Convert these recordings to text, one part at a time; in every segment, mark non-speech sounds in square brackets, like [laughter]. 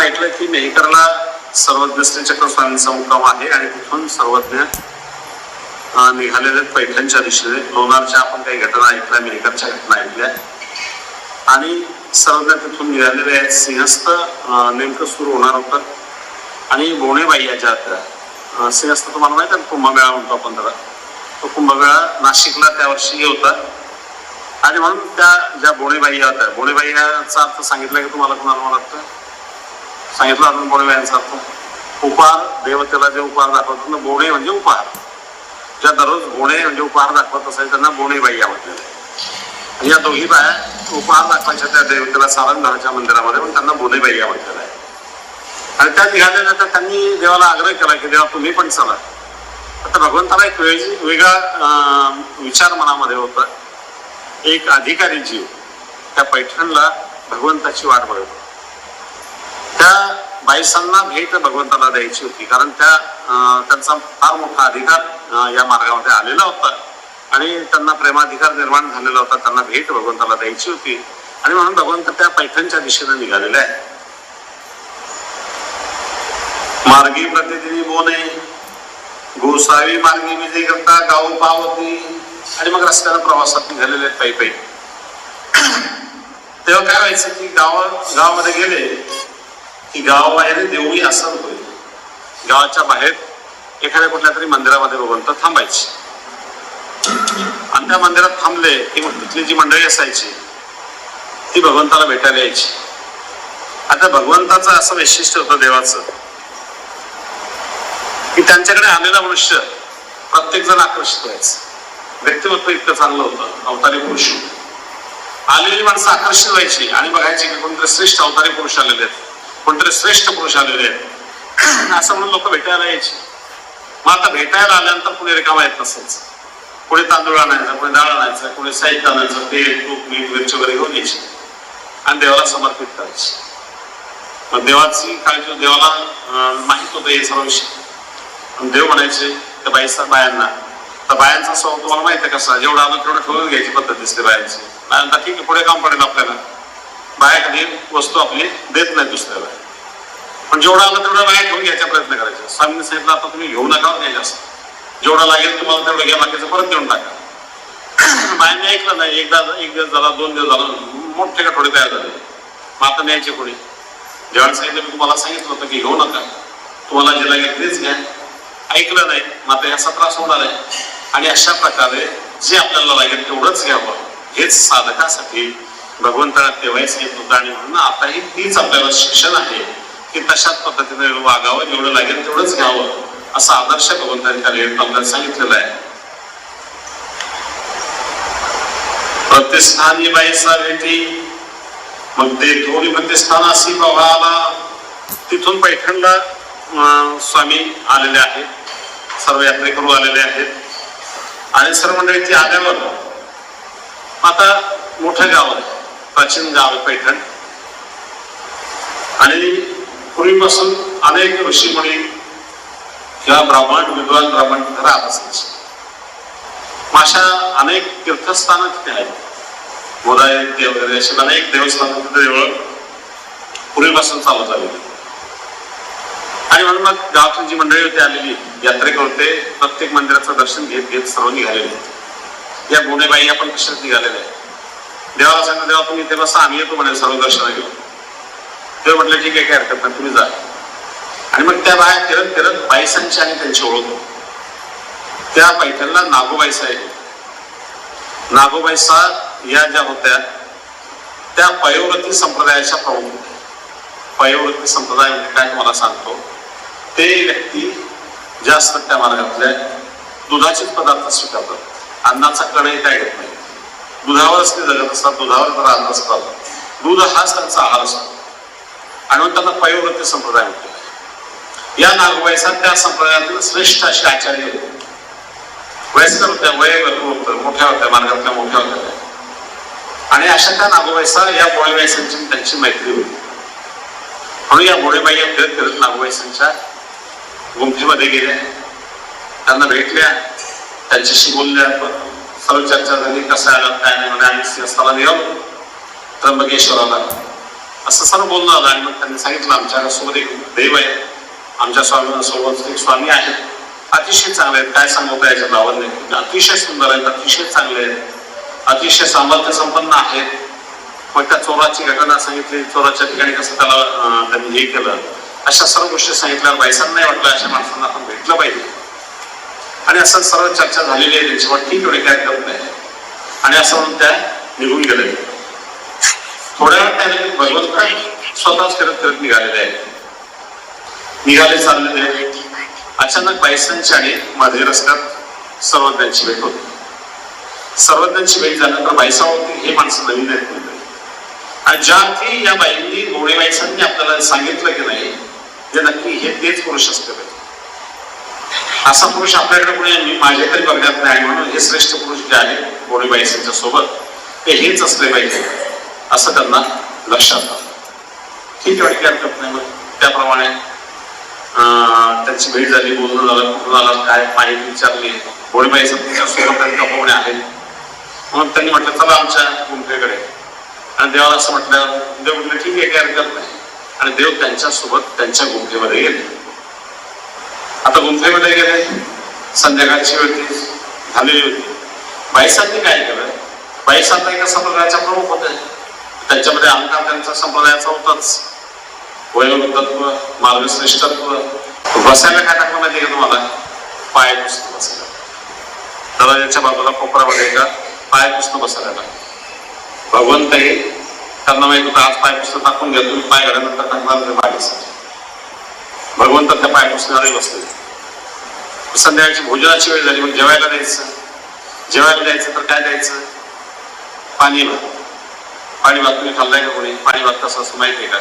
ऐकलं की मेहकरला सर्वज्ञ श्री स्वामींचा मुक्काम आहे आणि तिथून सर्वज्ञ निघालेले आहेत पैठणच्या दिशेने. लोणारच्या आपण काही घटना ऐकल्या मेहकरच्या घटना ऐकल्या. आणि सर्वज्ञ तिथून निघालेले आहेत. सिंहस्थ नेमकं सुरू होणार होतं. आणि बोणेबाई या ज्या होत्या सिंहस्थ तुम्हाला माहिती आहे कुंभमेळा म्हणतो आपण त्याला. तो कुंभमेळा नाशिकला त्या वर्षी होता. आणि म्हणून त्या ज्या बोणेबाई या होत्या बोणेबाई याचा अर्थ सांगितला की तुम्हाला कोणाला मला वाटतं सांगितलं अजून बोणेबाई यांचा उपहार देवतेला जे उपहार दाखवतात ना बोणे म्हणजे उपहार. ज्या दररोज बोणे म्हणजे उपहार दाखवत असेल त्यांना बोणेबाई या आणि या दोघी बाया उपहार दाखवायच्या त्या देवतेला सारंगधाराच्या मंदिरामध्ये पण त्यांना बोणेबाई या म्हटलेलं आहे आणि त्या निघाल्यानंतर त्यांनी देवाला आग्रह केला की देवा तुम्ही पण चला. आता भगवंताला एक वेग वेगळा विचार मनामध्ये होता. एक अधिकारी जीव त्या पैठणला भगवंताची वाट बघत त्या बाईसांना भेट भगवंताला द्यायची होती. कारण त्या त्यांचा फार मोठा अधिकार या मार्गामध्ये आलेला होता. आणि त्यांना प्रेमाधिकार निर्माण झालेला होता. त्यांना भेट भगवंताला द्यायची होती. आणि म्हणून भगवंत त्या पैठणच्या दिशेने निघालेले आहे. मार्गी प्रतिदिनी बोने गोसावी मार्गी विजय करता गाव पावती. आणि मग रस्त्यानं प्रवासात निघालेले आहेत पायी पायी तेव्हा काय व्हायचं की गाव गावामध्ये गेले. की गावाबाहेर देवळी असं होईल गावाच्या बाहेर एखाद्या कुठल्या तरी मंदिरामध्ये भगवंत थांबायचे. आणि त्या मंदिरात थांबले की तिथली जी मंडळी असायची ती भगवंताला भेटायला यायची. आता भगवंताचं असं वैशिष्ट्य होतं देवाचं की त्यांच्याकडे आलेला मनुष्य प्रत्येक जण आकर्षित व्हायचं. व्यक्तिमत्व इतकं चांगलं होतं अवतारी पुरुष. आलेली माणसं आकर्षित व्हायची आणि बघायची की कोणतरी श्रेष्ठ अवतारी पुरुष आलेले आहेत. कोणतरी श्रेष्ठ पुरुष आलेले आहेत. [clears throat] असं म्हणून लोक भेटायला यायची. मग आता भेटायला आल्यानंतर कुणी रिकामा येत नसायचं. कुणी तांदूळ आणायचं कुणी डाळ आणायचं कुणी साहित्य आणायचं तेल तूप मीठ मिरची वगैरे घेऊन यायची. आणि देवाला समर्पित करायची. मग देवाची काळजी देवाला माहीत होतं हे सर्व विषय. देव म्हणायचे त्या बाईसा बायांना. तर बायांचा स्वभाव तुम्हाला माहिती आहे कसा जेवढं आलं तेवढं ठेवून घ्यायची पद्धत दिसते बायांची. बायांना ठीक आहे पुढे काम पडेल आपल्याला. बाहेर कधी वस्तू आपली देत नाही दुसऱ्याला. पण जेवढं आलं तेवढं बाया घेऊन घ्यायचा प्रयत्न करायचा. स्वामींनी सांगितलं आता तुम्ही घेऊ नका नाही जास्त. जेवढं लागेल तुम्हाला तेवढं घ्या बाकीचं परत देऊन टाका. [clears throat] बायांनी ऐकलं नाही. एकदा एक दिवस झाला दोन दिवस झाला मोठे का थोडे तयार झाले. मग आता न्यायचे कोणी? जेव्हा सांगितलं मी तुम्हाला सांगितलं होतं की घेऊ नका. तुम्हाला जे लागेल तेच घ्या. ऐकलं नाही. मग आता याचा त्रास होणार आहे. आणि अशा प्रकारे जे आपल्याला लागेल तेवढंच घ्यावं. हेच साधकासाठी भगवंताला तेव्हाच येत होतं आणि म्हणून आताही तीच आपल्याला शिक्षण आहे की तशाच पद्धतीने वागावं जेवढं लागेल तेवढंच घ्यावं असा आदर्श भगवंतांनी त्या लेखत आपल्याला सांगितलेला आहे. प्रतिष्ठानी बाईसा भेटी मग ते दोन्ही प्रतिष्ठान अशी बघायला तिथून पैठणला स्वामी आलेले आहेत सर्व यात्रेकरू आलेले आहेत. आणि सर्व मंडळी ती आल्यावर आता मोठं गाव आहे. प्राचीन गाव पैठण आणि पूर्वीपासून अनेक ऋषीमुनी किंवा ब्राह्मण विद्वान ब्राह्मण तिथे राहत असायचे. अशा अनेक तीर्थस्थानं तिथे आहेत. गोदायते वगैरे अशी अनेक देवस्थान तिथे देवळ पूर्वीपासून चालत आलेली आणि म्हणून मग गावातून जी मंडळी होती आलेली यात्रेकर होते प्रत्येक मंदिराचं दर्शन घेत घेत सर्व निघालेले होते. या गुणेबाई आपण कशात निघालेले आहेत. देवाला सांगितलं देवा तुम्ही तेव्हा बसा आम्ही येतो म्हणे सर्व दर्शन घेऊन. ते म्हटलं ठीक आहे काय हरकत नाही तुम्ही जा. आणि मग त्या बाया फिरत फिरत बायसांची आणि त्यांची ओळख होतो. त्या पैठणला साहेब. नागोबाई नागोबाईसा या ज्या होत्या त्या पयोवृत्ती संप्रदायाच्या प्रमुख पयोवृत्ती संप्रदाय म्हणजे काय तुम्हाला सांगतो? ते व्यक्ती जास्त त्या मार्गातल्या दुधाचेच पदार्थ स्वीकारतात. अन्नाचा कणही काय घेत नाही दुधावरच ते जगत असतात दुधावर राहत असतात दूध हाच त्यांचा आहार असतो. आणि म्हणून त्यांना पयोव्रती संप्रदाय म्हणतो या नागोबाईसा त्या संप्रदायातील श्रेष्ठ असे आचार्य होते. वयस्कर होत्या वय भरपूर होतं मोठ्या होत्या मार्गातल्या मोठ्या होत्या. आणि अशा त्या नागोबाईसा या बोळेबाईसांची त्यांची मैत्री होती. म्हणून या बोळेबाई या फिरत फिरत नागोबाईसांच्या गुंफीमध्ये गेल्या. त्यांना भेटल्या त्यांच्याशी बोलल्या सर्व चर्चा झाली कसं हो. आलं काय नाही म्हणे आम्ही सिंहस्थाला निघालो त्र्यंबकेश्वराला असं सर्व बोलणं आलं आणि मग त्यांनी सांगितलं आमच्यासोबत एक देव आहे. आमच्या स्वामी सोबत एक स्वामी आहेत. अतिशय चांगले आहेत. काय सांगू याच्या नावाने? अतिशय सुंदर आहेत अतिशय चांगले आहेत. अतिशय सामर्थ्य संपन्न आहेत. मग त्या चोराची घटना सांगितली. चोराच्या ठिकाणी कसं त्याला त्यांनी हे केलं. अशा सर्व गोष्टी सांगितल्या बायसांना नाही वाटलं अशा माणसांना आपण भेटलं पाहिजे. आणि असं सर्व चर्चा झालेली आहे त्यांच्यावर. ठीक एवढे काय करत नाही. आणि असं म्हणून त्या निघून गेले. थोड्या वेळ त्याने भगवंत स्वतःच करत करत निघालेले आहेत. निघाले चाललेले अचानक बायसांची आणि माझे रस्त्यात सर्वज्ञांची भेट होती. सर्वज्ञांची भेट झाल्यानंतर बायसावरती हे माणसं नवीन आहेत. आणि ज्या अर्थी या बाईंनी गोडे बायसांनी आपल्याला सांगितलं की नाही जे नक्की हे तेच पुरुष असते पाहिजे असा पुरुष आपल्याकडे कोणी मी माझ्या तरी बघण्यात नाही म्हणून हे श्रेष्ठ पुरुष जे आहेत गोडे बायसांच्या सोबत ते हेच असले पाहिजे. असं त्यांना लक्षात आलं. ठीक आहे काय हरकत नाही मग. त्याप्रमाणे त्यांची भेट झाली बोलणं झालं कुठून आला काय माहिती विचारली. गोडीबाई तुमच्यासोबत त्यांच्या पाहुणे आहेत मग त्यांनी म्हटलं चला आमच्या गुंफेकडे. आणि देवाला असं म्हटलं देव म्हटलं ठीक आहे काय हरकत नाही. आणि देव त्यांच्यासोबत त्यांच्या गुंफेमध्ये गेले. आता गुंफेमध्ये गेले संध्याकाळची वेळ झालेली होती. बाईसांनी काय केलं? बाईसांना एका संप्रदायाच्या प्रमुख होते. त्यांच्यामध्ये अहंकार त्यांचा संप्रदायाचा होताच. वयोवृद्धत्व मार्गश्रेष्ठत्व. बसायला काय टाकलं माहिती का तुम्हाला? पाय पुस्तक बसायला. दरवाजाच्या बाजूला कोपरामध्ये एका पाय पुस्तक बसायला. टाकलं भगवंत हे त्यांना माहीत होतं आज पाय पुस्तक टाकून घ्या तुम्ही पाय घाल्यानंतर टाकणार ते मागे भगवंत त्या पाय पुसणारे बसले संध्याकाळची भोजनाची वेळ झाली मग जेवायला द्यायचं. जेवायला द्यायचं तर काय द्यायचं? पाणी भात पाणी भात तुम्ही खाल्लाय का कोणी? पाणी भात कसं असं माहिती आहे का?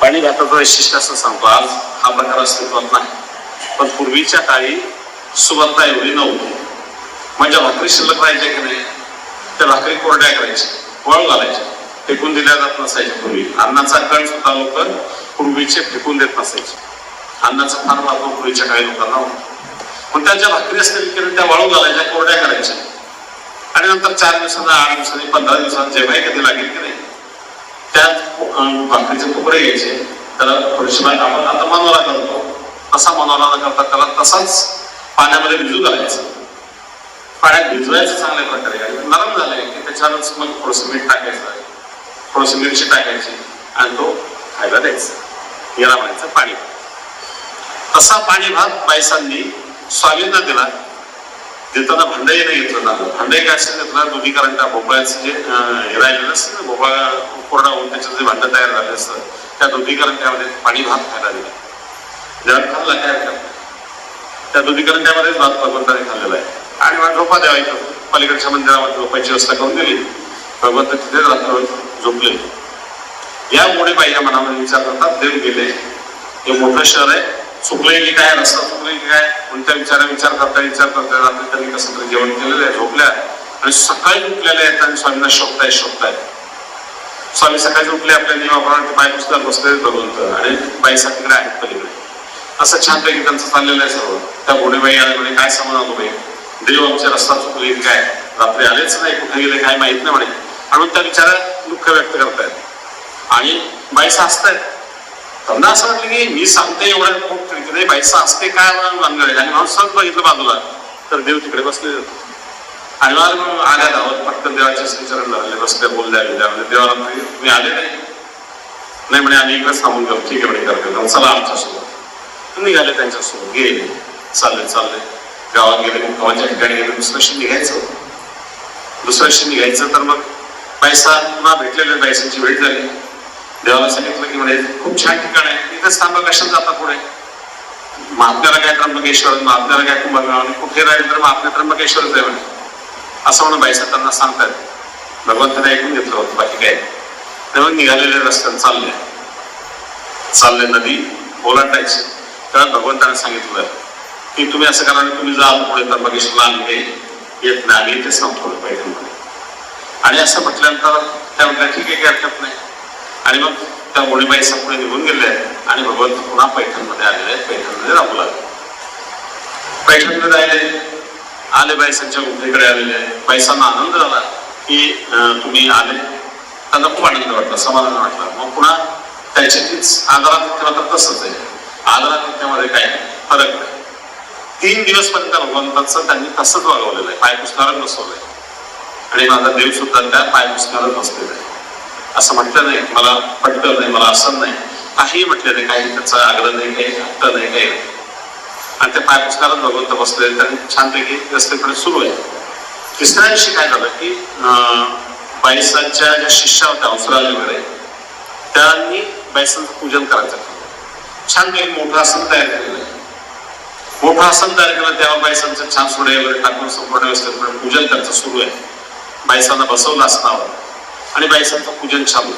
पाणी भाताचं वैशिष्ट्य असं सांगतो आज हा प्रकार अस्तित्वात नाही. पण पूर्वीच्या काळी सुबत्ता एवढी नव्हती. म्हणजे भाकरी शिल्लक राहायच्या की नाही? त्या भाकरी कोरड्या करायच्या वळ घालायच्या. फेकून दिल्या जात नसायच्या पूर्वी. अन्नाचा कण सुद्धा लोक पूर्वीचे फेकून देत नसायचे. अन्नाचा फार महत्त्व पूर्वीच्या काही लोकांना पण त्या ज्या भाकरी असतील की त्या वाळू घालायच्या कोरड्या करायच्या. आणि नंतर चार दिवसांना आठ दिवसांनी पंधरा दिवसांनी जेव्हाही कधी लागेल की नाही त्यात भाकरीचे तुकडे घ्यायचे. त्याला थोडीशी आपण आता मनोरा करतो. तसा मनोरा न करता त्याला तसाच पाण्यामध्ये भिजू घालायचं. पाण्यात भिजवायचं चांगल्या प्रकारे. आणि नरम झालंय की त्याच्यावरच मग थोडंसं मीठ टाकायचं. थोडंसं मिरची टाकायची आणि तो खायला द्यायचा. याला म्हणायचं पाणी तसा पाणी भात बायसांनी स्वामींना दिला. देताना भांडही नाही घेतलं जातं भांडई काय असेल घेतलं दुधीकरण त्या भोपळ्याचं जे हे राहिलेलं असतं ना भोपळा कोरडा होऊन त्याचं जे भांडं तयार झालं असतं त्या दुधीकरण त्यामध्ये पाणी भात खायला दिला. जेव्हा खाल्ला काय हरकत त्या दुधीकरण त्यामध्येच भात भगवंताने खाल्लेला आहे. आणि मला झोपा द्यावा इथं. पलीकडच्या मंदिरामध्ये झोपायची व्यवस्था करून दिली. भगवंत तिथेच रात्र झोपले या मोठे पाहिजे मनामध्ये विचार करतात देव गेले. हे मोठं शहर आहे. चुकले की काय रस्ता चुकले की काय? कोणत्या विचारा विचार करता विचार करता रात्री त्यांनी कसं तरी जेवण केलेलं आहे झोपल्या आणि सकाळी उठलेले आहेत आणि स्वामींना शोधताय शोधताय. स्वामी सकाळी उठले आपल्या नियमाप्रमाणे बाई पाय पुस्तकात बसले भगवंत. आणि बाई तिकडे आहेत पलीकडे. असं छानपैकी त्यांचं चाललेलं आहे सर्व. त्या गोडेबाई आले म्हणे काय समजा बाई? देव आमच्या रस्ता चुकले काय? रात्री आलेच नाही कुठे गेले काय माहीत नाही म्हणे. आणि त्या विचारा दुःख व्यक्त करतायत. आणि बाईसा असतंय. त्यांना असं वाटलं की मी सांगते एवढ्या खूप नाही बाईसा असते काय बांधलं आहे. आणि माणूस सहज बघितलं बाजूला. तर देव तिकडे बसले जातो. आणि मला मग आल्या धावत पटकन देवाचे संचरण झाले बसल्या बोलल्या गेल्या म्हणजे देवाला म्हणे, तुम्ही आले नाही. नाही म्हणे आम्ही इकडे थांबून जाऊ. ठीक आहे म्हणे करतो. चला आमच्यासोबत. निघाले त्यांच्यासोबत. गेले. चालले चालले. गावात गेले. मग गावाच्या ठिकाणी गेले. दुसऱ्या निघायचं दुसऱ्या निघायचं तर मग पैसा पुन्हा भेटलेल्या पैशांची भेट झाली. देवाला सांगितलं की म्हणे खूप छान ठिकाण आहे. इथेच थांबा कशाला जाता पुढे? महात्म्याला काय त्र्यंबकेश्वर महात्म्याला काय कुंभमेळा? कुठे राहील तर महात्म्या त्र्यंबकेश्वरच आहे म्हणे. असं म्हणून बाईसा त्यांना सांगतात. भगवंताने ऐकून घेतलं होतं बाकी काय तेव्हा मग निघालेले रस्त्याने चालले. चालले नदी ओलांडायचे. तेव्हा भगवंताने सांगितलं की तुम्ही असं करा तुम्ही जाल पुढे त्र्यंबकेश्वरला आम्ही काही येत नाही. आम्ही इथेच पाहिजे पैठणमध्ये आणि असं म्हटल्यानंतर त्या म्हटल्या ठीक आहे काही हरकत नाही. आणि मग त्या गोळीबाईसा पुढे निघून गेले. आणि भगवंत पुन्हा पैठणमध्ये आलेले पैठणमध्ये राहू लागले. पैठणमध्ये आले आले बायसांच्या गुंफेकडे आलेले. बायसांना बाईसांना आनंद झाला की तुम्ही आले. त्यांना खूप आनंद वाटला समाधान वाटलं. मग पुन्हा त्याची तीच आदरातिथ्य तर तसंच आहे. आदरातिथ्यामध्ये काय? फरक नाही. तीन दिवस पर्यंत भगवंताचं त्यांनी तसंच वागवलेलं आहे. पाय पुसणारच बसवलंय. आणि माझा देव सुद्धा त्या पाय पुसणारच बसलेला आहे. असं म्हटलं नाही. मला पटलं नाही मला असं नाही. काही म्हटलं नाही काही त्याचा आग्रह नाही काही हट्ट नाही काही आणि ते पाय पुसणारच भगवंत बसले त्यांनी छानपैकी रस्तेकडे सुरू आहे. तिसऱ्या दिवशी काय झालं की बायसांच्या बाईसांच्या ज्या शिष्या होत्या अवसराला वगैरे त्यांनी बाईसांचं पूजन करायचं. छानपैकी मोठं आसन तयार केलेलं आहे. मोठं आसन तयार केलं तेव्हा बाईसांचं छान सोडे वगैरे टाकून संपूर्ण व्यवस्थितपणे पूजन त्यांचं सुरू आहे. बाईसांना बसवलं आसनावर आणि बाईसांचं पूजन चालू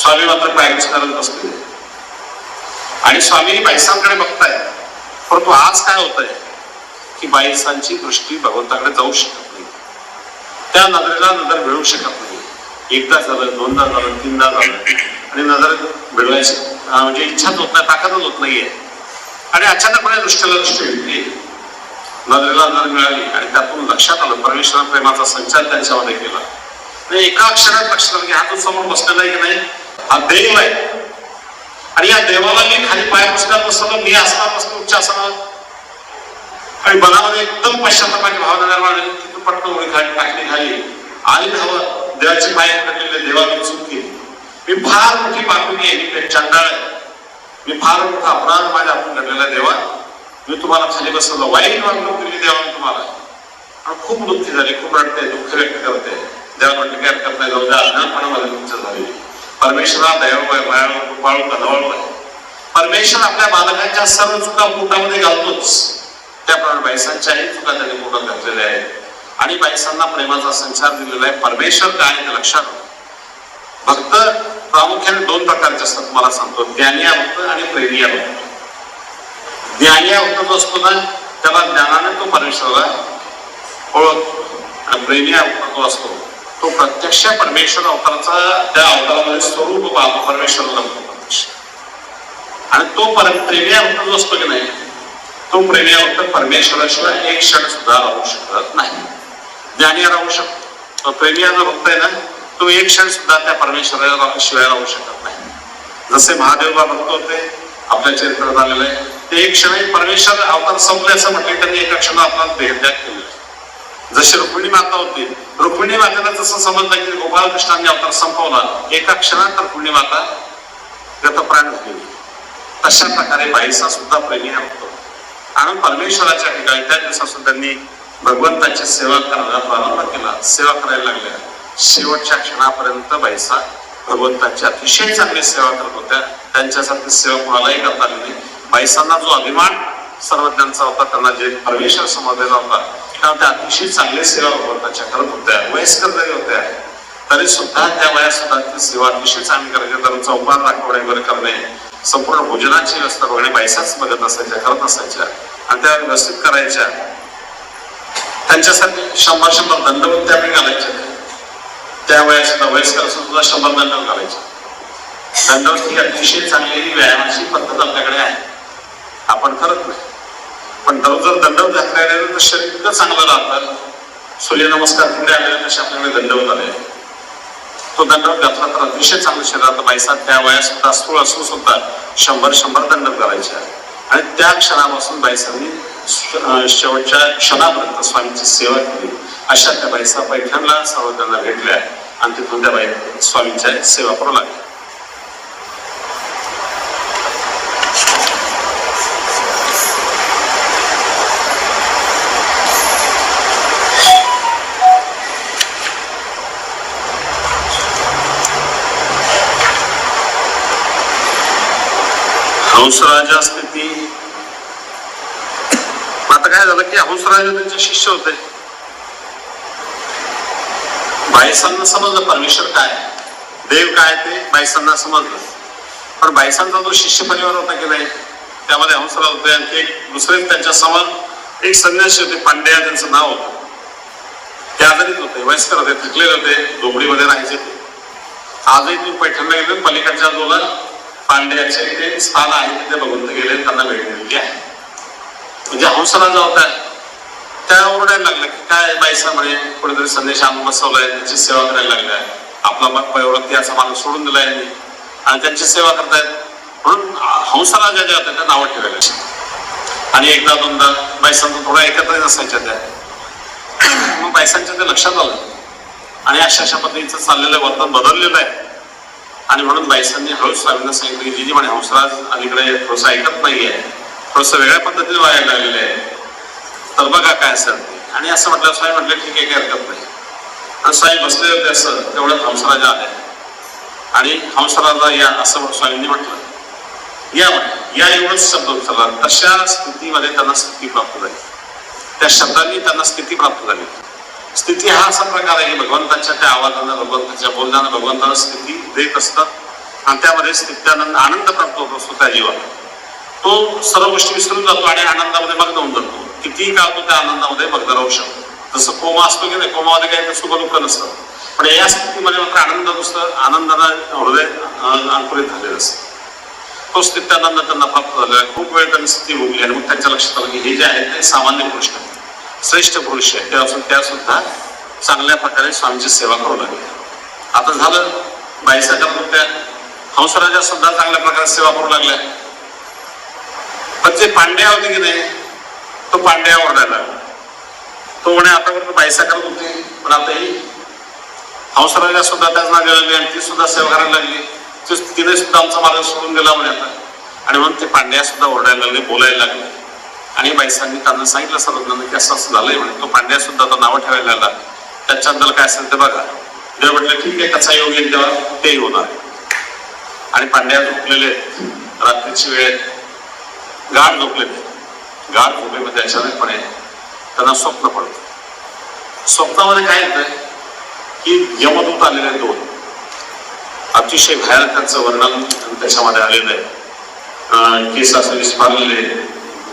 स्वामी मात्र प्रॅक्टिस करत बसलेले आणि स्वामी बाईसांकडे बघताय परंतु आज काय होत आहे की बाईसांची दृष्टी भगवंताकडे जाऊ शकत नाही. त्या नजरेला नजर मिळू शकत नाही. एकदा झालं दोनदा झालं तीनदा झालं आणि नजर मिळवायची म्हणजे इच्छाच होत नाही ताकदच होत नाहीये. आणि अचानकपणे दृष्टीला दृष्टी भेटली. नजरेला नजर मिळाली आणि त्यातून लक्षात आलं परमेश्वर प्रेमाचा संचार त्यांच्यामध्ये केला. एका अक्षरात लक्षात घ्या की हा समोर बसलेला आहे की नाही हा देव आहे. आणि या देवाला मी खाली पाय पुस्तकात बसलो मी असणार बसलो उच्च असणार. आणि मनामध्ये एकदम पश्चातापाची भावना निर्माण झाली. तिथून पटकन उडी खाली टाकली खाली आणि धाव देवाची पाय पडलेले देवा मी चूक केली मी फार मोठी पापी आहे मी चंडाळ आहे. मी फार मोठा अपराध माझ्या हातून घडलेला देवा. मी तुम्हाला खाली बसवलं. वाईट वागणूक दिली देवा मी तुम्हाला. आणि खूप दुःखी झाली खूप रडते दुःख व्यक्त करते. देवा म्हटलं काय हरकत नाही जाऊ द्या अज्ञानपणामध्ये झाली परमेश्वरा दयावय मायाळू कृपाळू कनवाळू आहे परमेश्वर आपल्या बालकांच्या सर्व चुका पोटामध्ये घालतोच त्याप्रमाणे बायसांच्याही चुका त्यांनी पोटात घातलेल्या आहेत आणि बायसांना प्रेमाचा संचार दिलेला आहे परमेश्वर काय ते लक्षात ठेवा. भक्त प्रामुख्याने दोन प्रकारचे असतात मला सांगतो ज्ञानिया भक्त आणि प्रेमिया भक्त ज्ञानिया भक्त जो असतो ना त्याला ज्ञानाने तो परमेश्वराला ओळखतो आणि प्रेमिया भक्त तो असतो तो प्रत्यक्ष परमेश्वर अवताराचा त्या अवतारामध्ये स्वरूप पाहतो परमेश्वराला आणि तो पर प्रेमी अवतार जो असतो की नाही? तो प्रेमी अवतार परमेश्वराशिवाय एक क्षण सुद्धा राहू शकत नाही. ज्ञानी राहू शकतो. प्रेमिया जो भक्त आहे ना तो एक क्षण सुद्धा त्या परमेश्वराला शिवाय राहू शकत नाही. जसे महादेवबा भक्त होते आपल्या चरित्रात आलेले आहे ते एक क्षण परमेश्वर अवतार संपले असं म्हटले त्यांनी एका क्षण आपला देहत्याग केला. जशी रुक्मिणी माता होती. रुक्मिणी मातेला जसं समजलं की गोपालकृष्णांनी अवतार संपवला. एका क्षणात रुक्मिणी माता गतप्राण होती. तशा प्रकारे बाईसा सुद्धा प्रेमी होतो. आणि परमेश्वराच्या ठिकाणी त्या दिवसापासून त्यांनी भगवंताची सेवा करायला प्रारंभ केला. सेवा करायला लागल्या. शेवटच्या क्षणापर्यंत बाईसा भगवंताची अतिशय चांगली सेवा करत होत्या. त्यांच्यासाठी सेवा कोणालाही करता आली नाही. बाईसांना जो अभिमान सर्वज्ञांचा होता त्यांना जे परमेश्वर समजलेला होता कारण अतिशय चांगल्या सेवा भगवंताच्या करत होत्या वयस्कर जरी होत्या तरी सुद्धा त्या वयात सुद्धा ती सेवा अतिशय चांगली करायची तर चौकार राखवणे वगैरे करणे संपूर्ण भोजनाची व्यवस्था बघणे बायसाच बघत असायच्या करत असायच्या आणि त्या व्यवस्थित करायच्या त्यांच्यासाठी शंभर शंभर दंडवत त्या घालायचे त्या वयात सुद्धा वयस्कर असून सुद्धा शंभर दंडवत घालायचे दंडवत ही अतिशय चांगली व्यायामाची पद्धत आपल्याकडे आहे आपण करत नाही पण दररोज जर दंडवत घातल्याने तर शरीर इतकं चांगलं राहतं. सूर्यनमस्कार पुढे आलेले तसे आपल्याकडे दंडवत आले तो दंडवत घातला तर अतिशय चांगलं शरीरात बाईसात त्या वयात सुद्धा स्थूळ असून सुद्धा शंभर शंभर दंडवत करायच्या आणि त्या क्षणापासून बायसांनी शेवटच्या क्षणापर्यंत स्वामीची सेवा केली. अशा त्या बाईसा पैठणला सर्व त्यांना भेटल्या आणि तिथून त्या बाई स्वामींच्या सेवा करू लागल्या. हंसराजा स्थिती आता काय झालं की हंसराजा त्यांचे शिष्य होते. बायसांना समजलं परमेश्वर काय देव काय ते बायसांना समजलं. पण बायसांचा जो शिष्य परिवार होता की नाही त्यामध्ये हंसराज होते आणखी एक दुसरे त्यांच्यासमोर एक संन्यासी होते पांड्या त्यांचं नाव होतं. ते आजारीत होते वयस्कर होते थकलेले होते झोपडीमध्ये राहायचे ते आजही तुम्ही पैठणला गेले पलीकडच्या बाजूला पांड्याचे ते स्थान आहे तिथे बघून गेले त्यांना भेट दिलेली आहे म्हणजे हंसराजा होता त्या ओरडायला लागला की काय बाईसा म्हणे कुठेतरी संदेश आणून बसवलाय त्यांची सेवा करायला लागलाय. आपला मग असा माणूस सोडून दिला आणि त्यांची सेवा करतायत. म्हणून हंसाला ज्या होत्या त्या नावं ठेवायला आणि एकदा दोनदा बायसांचं थोडा एकत्र असायच्या त्या. मग बायसांच्या ते लक्षात आलं. आणि अशा अशा पद्धतीचं चाललेलं वर्तन बदललेलं आहे. आणि म्हणून बायसांनी हळूच स्वामींना सांगितलं की जीजी म्हणे हंसराज अलीकडे थोडंसं ऐकत नाहीये. थोडंसं वेगळ्या पद्धतीने व्हायला लागलेलं आहे. तर बघा काय असेल. ते आणि असं म्हटलं स्वामी म्हटलं ठीक आहे काही हरकत नाही. आणि स्वामी बसले होते असं तेवढ्यात हंसराजा आले. आणि हंसराजा या असं स्वामींनी म्हटलं. या म्हटलं या एवढंच शब्द उचलला. तशा स्थितीमध्ये त्यांना स्थिती प्राप्त झाली. त्या शब्दांनी त्यांना स्थिती प्राप्त झाली. स्थिती हा असा प्रकार आहे की भगवंताच्या त्या आवाजानं भगवंताच्या बोलण्यानं भगवंताला स्थिती देत असतात आणि त्यामध्ये स्थित्यानंद आनंद प्राप्त होत असतो त्या जीवाला. तो सर्व गोष्टी विसरून जातो आणि आनंदामध्ये मग्न होऊन जातो. कितीही काळ तो त्या आनंदामध्ये मग्न राहू शकतो. जसं कोमा असतो की नाही कोमामध्ये काही ते सुख दुःख नसतं. पण या स्थितीमध्ये मात्र आनंद नुसतं आनंदानं हृदय अंकुरित झालेलं असतं. तो स्थित्यानंद त्यांना प्राप्त झालेला आहे. खूप वेळ त्यांनी स्थिती भोगली आणि मग त्यांच्या लक्षात आलं की हे जे आहे ते सामान्य गोष्ट श्रेष्ठ पुरुष आहे. ते असून त्या सुद्धा चांगल्या प्रकारे स्वामीची सेवा करू लागले. आता झालं बाईसाच्या करत हंसराजा सुद्धा चांगल्या प्रकारे सेवा करू लागल्या. पण जे पांड्या होते की नाही तो पांड्या ओरडायला लागला. तो म्हणे आतापर्यंत बाईसा करत होती पण आता ही हंसराजा सुद्धा त्याच नादी लागली आणि ती सुद्धा सेवा करायला लागली. तिने सुद्धा आमचा मार्ग सोडून गेला म्हणे आता. आणि म्हणून ते पांड्या सुद्धा ओरडायला लागले बोलायला लागले. आणि बाईसांनी त्यांना सांगितलं सर्वज्ञांना की असं असं झालंय म्हणजे तो पांड्या सुद्धा आता नावं ठेवायला लागला. त्याच्याबद्दल काय असेल ते बघा. देव म्हटलं ठीक आहे कसा योग येईल तेव्हा? तेही होणार. आणि पांड्या झोपलेले. आहेत. रात्रीची वेळ. आहे. गाढ झोपलेले गाढ झोपेमध्ये अचानकपणे त्यांना स्वप्न पडतं स्वप्नामध्ये काय येतंय की यमदूत आलेले आहेत दोन. अतिशय भयानक त्यांचं वर्णन त्याच्यामध्ये आलेलं आहे. केस असं विस्फारलेले.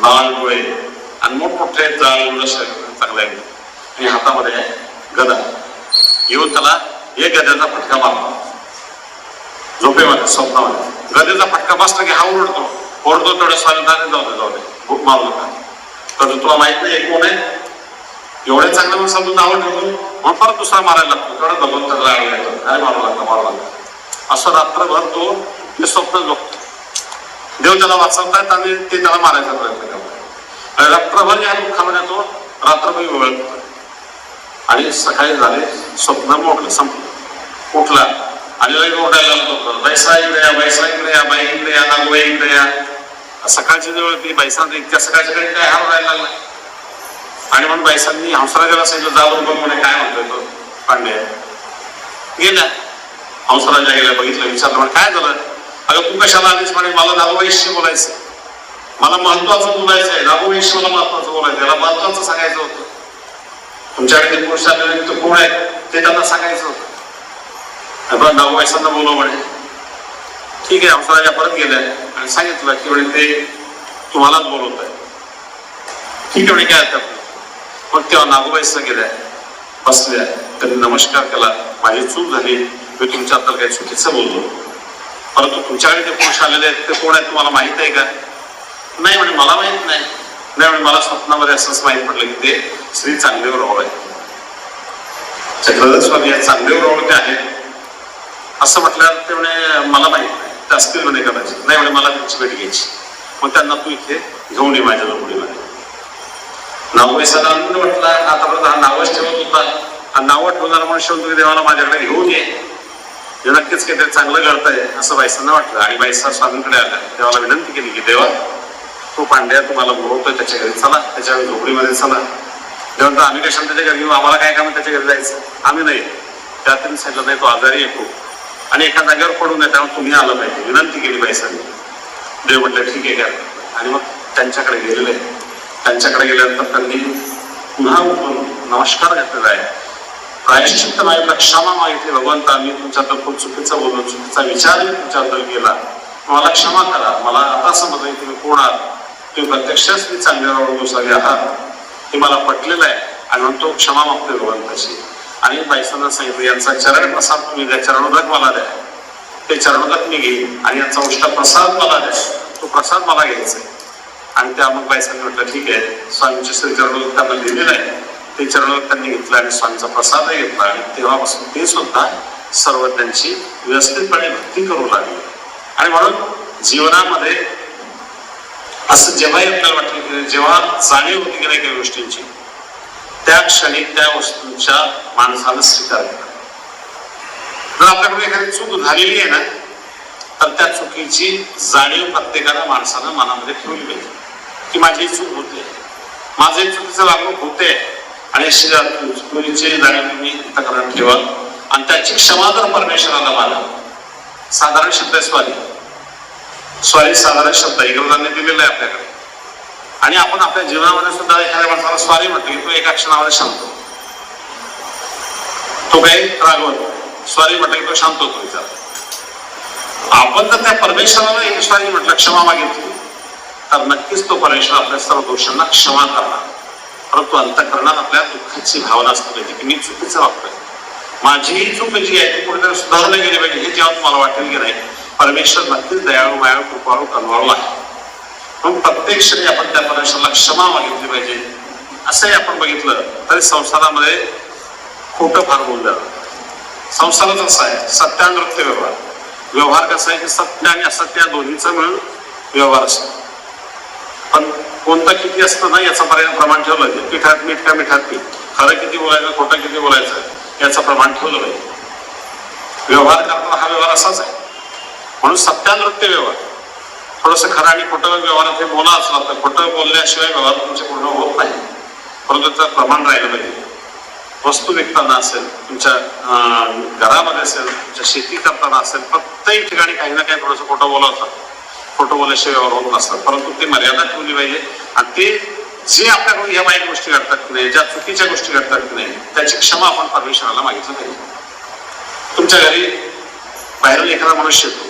बाळ डोळे आणि मोठमोठे जाळ एवढं शरीर चांगलं आहे. आणि हातामध्ये आहे गदा. येऊन त्याला एक गद्याचा फटका मारला झोपेमध्ये स्वप्नामध्ये. गदेचा फटका बसला की हा ओरडतो. ओरडतो तेवढ्या स्वामींना जाऊ दे जाऊ दे. भूक मारू नका. तर तुला माहीत नाही हे कोण आहे? एवढ्या चांगले म्हणून समजून नाव ठेवतो. मग परत दुसरा मारायला लागतो. तेवढा भगवंताला लागला येतो काय मारू लागला मारू लागला असं रात्रभर तो ते स्वप्न झोपतो देव त्याला वाचवतायत आणि ते त्याला मारायचा प्रयत्न करतात. आणि रात्रभर या दुःखामध्ये तो रात्रभर वेळ आणि सकाळी झाले स्वप्न मोडलं संपलं. उठला आणि लई ओरडायला लागलो बैसा इकडे या बैसा इकडे या बाई इकडे या नागो इकडे या. सकाळची जवळ ती बैसा इतक्या सकाळच्या घरी काय हार राहायला लागला? आणि म्हणून बाईसांनी हंसराजाला सांगितलं जाऊन बघ म्हणे काय म्हणतोय तो पांडे गेला हंसराजा गेल्या बघितलं विचारलं म्हणे काय झालं? अगं तू कशाला आलीस म्हणे? मला नागोबाईशी बोलायचं. मला महत्वाचं बोलायचं आहे नागोबाईशी मला महत्वाचं बोलायचं याला महत्वाचं सांगायचं होतं. तुमच्याकडे पुरुषांना पुरुष कोण आहेत ते त्यांना सांगायचं होतं. आपण नागोबाईसांना बोलव म्हणे. ठीक आहे हंसराजा परत गेल्या. आणि सांगितलं की म्हणे ते तुम्हालाच बोलवत आहे ठीक आहे म्हणे काय आता मग तेव्हा नागोबाईस गेल्या. बसल्या त्यांनी नमस्कार केला. माझी चूक झाली. मी तुमच्याबद्दल काही चुकीचं बोललो. परंतु तुमच्याकडे जे पुरुष आलेले आहेत ते कोण आहेत तुम्हाला माहीत आहे का? नाही म्हणे मला माहीत नाही. नाही म्हणे मला स्वप्नामध्ये असंच माहीत पडलं की ते श्री चांगदेव राव आहे चक्रधर स्वामी या चांगदेव राव ते आहेत. असं म्हटल्यावर ते म्हणे मला माहीत नाही. ते असतील म्हणे कदाचित. नाही म्हणे मला त्यांची भेट घ्यायची. मग त्यांना तू इथे घेऊन ये माझ्या जोडीमध्ये. नावैसाला सदानंद म्हटला आतापर्यंत हा नावच ठेवत होता. हा नावं ठेवणारा म्हणून शेवट तुम्ही देवाला माझ्याकडे घेऊन ये. हे नक्कीच काहीतरी चांगलं करताय असं बायसांना वाटलं. आणि बाईसा स्वामींकडे आल्या. देवाला विनंती केली की देवा तो पांड्या तुम्हाला बोलवतोय त्याच्या घरी चला त्याच्या झोपडीमध्ये चला. देवा आम्ही कशाला त्याच्या घरी आम्हाला काय काम त्याच्या घरी जायचं? आम्ही नाही. त्यातून सांगितलं नाही तो आजारी येतो आणि एका जागेवर पडून नये त्यामुळे तुम्ही आलं पाहिजे. विनंती केली बाईसांनी. देव म्हटलं ठीक आहे का आणि मग त्यांच्याकडे गेलेले. त्यांच्याकडे गेल्यानंतर त्यांनी पुन्हा उठून नमस्कार घातलेला आहे. प्रायश्चित्त तर क्षमा मागितली भगवंता मी तुमच्याबद्दल खूप चुकीचं बोलून चुकीचा विचार तुमच्याबद्दल गेला मला क्षमा करा मला आता समजलं तुम्ही कोण आहात तुम्ही प्रत्यक्षच मी चांगल्या राहून आहात हे मला पटलेलं आहे आणि म्हणून तो क्षमा मागतोय भगवंताची आणि बायसांना सांगितलं यांचा चरण प्रसाद तुम्ही द्या चरणोदक मला द्या ते चरणोदक मी घेईन आणि यांचा उष्टा प्रसाद मला द्या तो प्रसाद मला घ्यायचा आहे आणि त्या मग बायसांनी म्हटलं ठीक आहे स्वामीचे श्री चरणोदक त्यांना लिहिलेलं आहे ते चरणोदक त्यांनी घेतलं आणि स्वामीचा प्रसादही घेतला. आणि तेव्हापासून ते सुद्धा सर्वज्ञांची व्यवस्थितपणे भक्ती करू लागले. आणि म्हणून जीवनामध्ये असं जेव्हाही आपल्याला वाटलं की जेव्हा जाणीव होती की नाही काही गोष्टींची त्या क्षणी त्या वस्तूंच्या माणसानं स्वीकार केला. जर आपल्याकडे एखादी चूक झालेली आहे ना तर त्या चुकीची जाणीव प्रत्येकाला माणसानं मनामध्ये ठेवली पाहिजे. की माझी चूक होते. माझे चुकीचं लागू होते. आणि अशी चुकीची जाणीव तुम्ही तक्रार ठेवा. आणि त्याची क्षमा तर परमेश्वराला माना साधारण शब्द आहे स्वारी. स्वारी साधारण शब्द इंग्रजांनी दिलेला आहे आपल्याकडे. आणि आपण आपल्या जीवनामध्ये सुद्धा एखाद्या माणसाला स्वारी म्हटली की तो एका क्षणामध्ये शांत तो काही रागवत स्वारी म्हटलं की तो शांत होतो विचार. आपण जर त्या परमेश्वराला एक स्वारी म्हटलं क्षमा मागितली तर नक्कीच तो परमेश्वर आपल्या सर्व दोषांना क्षमा करणार. परंतु अंतकरणात आपल्या दुःखाची भावना असली पाहिजे म्हणजे की मी चुकीचं वागतोय माझी ही चूक जी आहे ती कुठेतरी सुधारली गेली पाहिजे हे जेव्हा तुम्हाला वाटेल की नाही. परमेश्वर नक्कीच दयाळू मायाळू कृपाळू कनवाळू आहे. म्हणून प्रत्येक क्षणी आपण त्या परमेश्वराला क्षमा मागितली पाहिजे. असंही आपण बघितलं तरी संसारामध्ये खोटं फार बोललं संसारच असं आहे सत्यानृत्य व्यवहार. व्यवहार कसा आहे की सत्य आणि असत्य दोन्हीचा मिळून व्यवहार असतो. पण कोणतं किती असतं ना याचं पर्याय प्रमाण ठेवलं पाहिजे पिठात मीठ का मिठात पीठ? खरं किती बोलायचं खोटं किती बोलायचं याचं प्रमाण ठेवलं पाहिजे व्यवहार करताना हा व्यवहार असाच आहे. म्हणून सत्यानृत्य व्यवहार. थोडंसं खरं आणि खोटं व्यवहारात हे बोला असला तर खोटं बोलल्याशिवाय व्यवहार तुमचे पूर्ण होत नाही. परंतु त्याचं प्रमाण राहिलं पाहिजे. वस्तू विकताना असेल तुमच्या घरामध्ये असेल तुमच्या शेती करताना असेल प्रत्येक ठिकाणी काही ना काही थोडंसं खोटं बोलावं खोटं बोलल्याशिवाय व्यवहार होत नसतात परंतु ते मर्यादा ठेवली पाहिजे. आणि ते जे आपल्याकडून या वाईट गोष्टी घडतात की नाही ज्या चुकीच्या गोष्टी घडतात की नाही त्याची क्षमा आपण परमेश्वराला मागितलं पाहिजे. तुमच्या घरी बाहेरून एखादा मनुष्य येतो.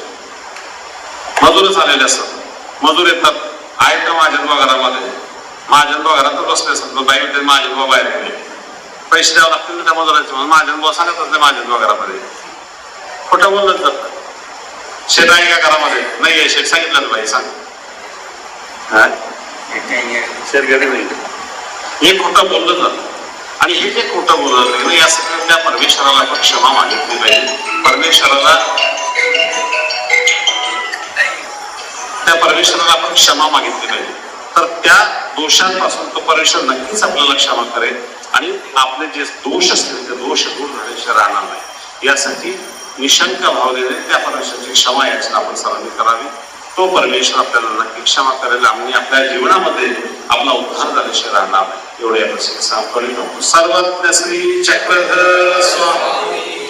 मजूरच आलेले असतात. मजूर येतात. आहेत का माझ्या घरामध्ये. माझ्या घरातच बसले असतात. बाई म्हणते माझ्या बाहेर गेले. पैसे द्यावं लागतील त्या मजुराचे. म्हणून माझ्या सांगत असले माझ्या घरामध्ये. खोटं बोललं जातं शेत आहे का घरामध्ये नाही आहे शेत सांगितलं ना बाई सांग. हा? नाही हे खोटं बोललं जातं. आणि हे जे खोटं बोललं या सगळ्या त्या परमेश्वराला आपण क्षमा मागितली पाहिजे. परमेश्वराला त्या परमेश्वराला आपण क्षमा मागितली पाहिजे. तर त्या दोषांपासून तो परमेश्वर नक्कीच आपल्याला क्षमा करेल. आणि आपले जे दोष असतील ते दोष दूर झाल्याशिवाय राहणार नाही. यासाठी निशंक भावनेने त्या परमेश्वराची क्षमा याचना आपण सर्वांनी करावी. तो परमेश्वर आपल्याला नक्की क्षमा करेल. आम्ही आपल्या जीवनामध्ये आपला उद्धार झाल्याशिवाय राहणार एवढे आपण सर्वज्ञ श्री चक्रधर स्वामी.